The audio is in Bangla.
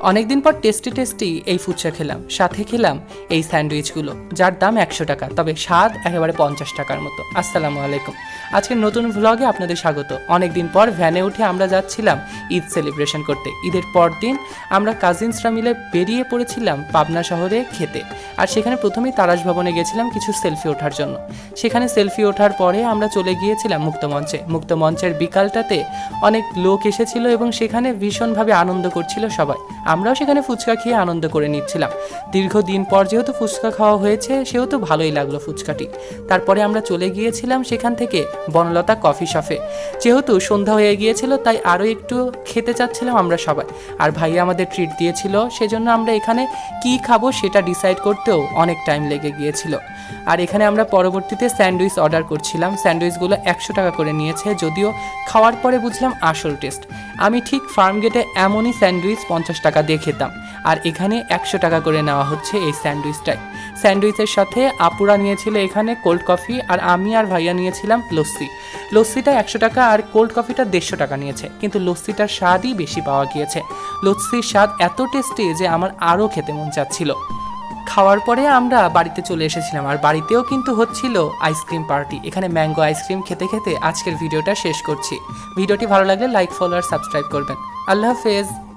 অনেকদিন পর টেস্টি টেস্টি এই ফুচকা খেলাম। সাথে খেলাম এই স্যান্ডউইচগুলো, যার দাম একশো টাকা, তবে স্বাদ একেবারে পঞ্চাশ টাকার মতো। আসসালামু আলাইকুম। আজকের নতুন ভ্লগে আপনাদের স্বাগত। অনেকদিন পর ভ্যানে উঠে আমরা যাচ্ছিলাম ঈদ সেলিব্রেশন করতে। ঈদের পর দিন আমরা কাজিনসরা মিলে বেরিয়ে পড়েছিলাম পাবনা শহরে খেতে। আর সেখানে প্রথমেই তারাস ভবনে গেছিলাম কিছু সেলফি ওঠার জন্য। সেখানে সেলফি ওঠার পরে আমরা চলে গিয়েছিলাম মুক্তমঞ্চে মুক্তমঞ্চের বিকালটাতে অনেক লোক এসেছিল এবং সেখানে ভীষণভাবে আনন্দ করছিল সবাই। আমরাও সেখানে ফুচকা খেয়ে আনন্দ করে নিচ্ছিলাম। দীর্ঘদিন পর যেহেতু ফুচকা খাওয়া হয়েছে, সেহেতু ভালোই লাগল ফুচকাটি। তারপরে আমরা চলে গিয়েছিলাম সেখান থেকে বনলতা কফি শপে। যেহেতু সন্ধ্যা হয়ে গিয়েছিল, তাই আরও একটু খেতে চাচ্ছিলাম আমরা সবাই। আর ভাইয়া আমাদের ট্রিট দিয়েছিল, সেজন্য আমরা এখানে কি খাব সেটা ডিসাইড করতেও অনেক টাইম লেগে গিয়েছিল। আর এখানে আমরা পরবর্তীতে স্যান্ডউইচ অর্ডার করছিলাম। স্যান্ডউইচগুলো একশো টাকা করে নিয়েছে, যদিও খাওয়ার পরে বুঝলাম আসল টেস্ট আমি ঠিক ফার্ম গেটে এমনই স্যান্ডউইচ পঞ্চাশ টাকা দিয়ে খেতাম। আর এখানে একশো টাকা করে নেওয়া হচ্ছে এই স্যান্ডউইচটাই স্যান্ডউইচের সাথে আপুরা নিয়েছিল এখানে কোল্ড কফি আর আমি আর ভাইয়া নিয়েছিলাম লস্যি। লস্যিটা একশো টাকা আর কোল্ড কফিটা দেড়শো টাকা নিয়েছে। কিন্তু লস্যিটার স্বাদই বেশি পাওয়া গিয়েছে। লস্যির স্বাদ এত টেস্টি যে আমার আরও খেতে মন চাচ্ছিল। খাওয়ার পরে আমরা বাড়িতে চলে এসেছিলাম। আর বাড়িতেও কিন্তু হচ্ছিল আইসক্রিম পার্টি। এখানে ম্যাঙ্গো আইসক্রিম খেতে খেতে আজকের ভিডিওটা শেষ করছি। ভিডিওটি ভালো লাগলে লাইক ফলো আর সাবস্ক্রাইব করবেন। আল্লাহ হাফেজ।